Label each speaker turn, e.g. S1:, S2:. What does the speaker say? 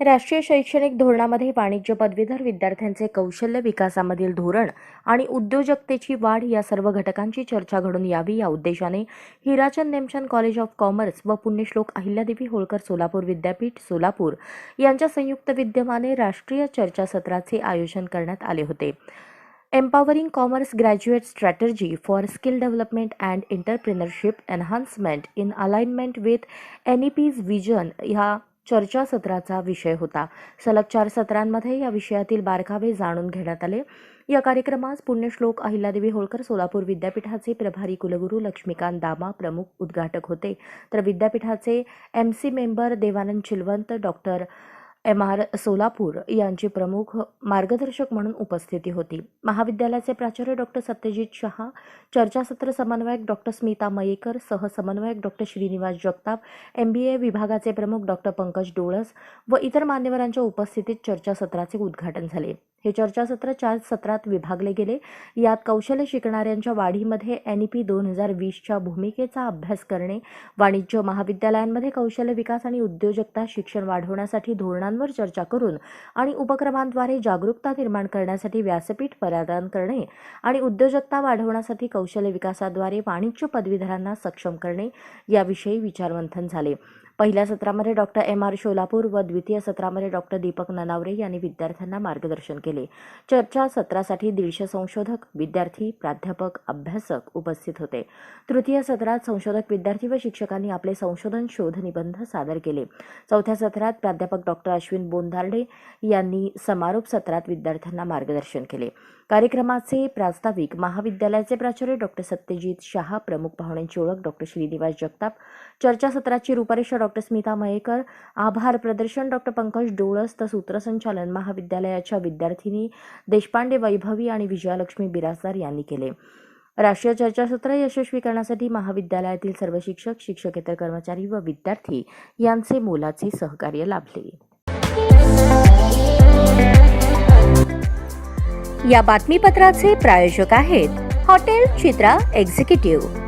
S1: राष्ट्रीय शैक्षणिक धोरणामध्ये वाणिज्य पदवीधर विद्यार्थ्यांचे कौशल्य विकासामधील धोरण आणि उद्योजकतेची वाढ या सर्व घटकांची चर्चा घडून यावी या उद्देशाने Hirachand Nemchand college of commerce व पुण्यश्लोक अहिल्यादेवी होळकर सोलापूर विद्यापीठ सोलापूर यांच्या संयुक्त विद्यमाने राष्ट्रीय चर्चासत्राचे आयोजन करण्यात आले होते. Empowering commerce graduate strategy for skill development and entrepreneurship enhancement in alignment with N E P's vision ह्या चर्चासत्राचा विषय होता. सलग चार सत्रांमध्ये या विषयातील बारकावे जाणून घेण्यात आले. या कार्यक्रमास पुण्यश्लोक अहिल्यादेवी होळकर सोलापूर विद्यापीठाचे प्रभारी कुलगुरू लक्ष्मीकांत दामा प्रमुख उद्घाटक होते. तर विद्यापीठाचे M C member Devanand Chilwant doctor M R Solapur यांची प्रमुख मार्गदर्शक म्हणून उपस्थिती होती. महाविद्यालयाचे प्राचार्य डॉक्टर सत्यजित शहा चर्चासत्र समन्वयक doctor Smita Mayekar सहसमन्वयक doctor Shrinivas Jagtap M B A विभागाचे प्रमुख डॉक्टर पंकज डोळस व इतर मान्यवरांच्या उपस्थितीत चर्चासत्राचे उद्घाटन झाले. हे चर्चासत्र चार सत्रात विभागले गेले. यात कौशल्य शिकणाऱ्यांच्या वाढीमध्ये एन ई पी दोन हजार वीसच्या भूमिकेचा अभ्यास करणे वाणिज्य महाविद्यालयांमध्ये कौशल्य विकास आणि उद्योजकता शिक्षण वाढवण्यासाठी धोरणांवर चर्चा करून आणि उपक्रमांद्वारे जागरूकता निर्माण करण्यासाठी व्यासपीठ प्रदान करणे आणि उद्योजकता वाढवण्यासाठी कौशल्य विकासाद्वारे वाणिज्य पदवीधरांना सक्षम करणे याविषयी विचारमंथन झाले. पहिल्या सत्रामध्ये डॉक्टर एम आर शोलापूर व द्वितीय सत्रामध्ये डॉक्टर दीपक ननावरे यांनी विद्यार्थ्यांना मार्गदर्शन केले. चर्चा सत्रासाठी दीडशे संशोधक विद्यार्थी प्राध्यापक अभ्यासक उपस्थित होते. तृतीय सत्रात संशोधक विद्यार्थी व शिक्षकांनी आपले संशोधन शोध निबंध सादर केले. चौथ्या सत्रात प्राध्यापक डॉक्टर अश्विन बोंधार्डे यांनी समारोप सत्रात विद्यार्थ्यांना मार्गदर्शन केले. कार्यक्रमाचे प्रास्ताविक महाविद्यालयाचे प्राचार्य डॉक्टर सत्यजित शहा प्रमुख पाहुण्यांची ओळख डॉक्टर श्रीनिवास जगताप चर्चासत्राची रूपरेषा डॉक्टर स्मिता मयेकर. आभार प्रदर्शन डॉक्टर पंकज डोळस. तर सूत्रसंचालन महाविद्यालयाच्या विद्यार्थिनी देशपांडे वैभवी आणि विजयालक्ष्मी बिराजदार यांनी केले. राष्ट्रीय चर्चासत्र यशस्वी करण्यासाठी महाविद्यालयातील सर्व शिक्षक शिक्षकेतर कर्मचारी व विद्यार्थी यांचे मोलाचे सहकार्य लाभले.
S2: या बातमीपत्राचे प्रायोजक आहेत हॉटेल चित्रा एक्झिक्युटिव्ह.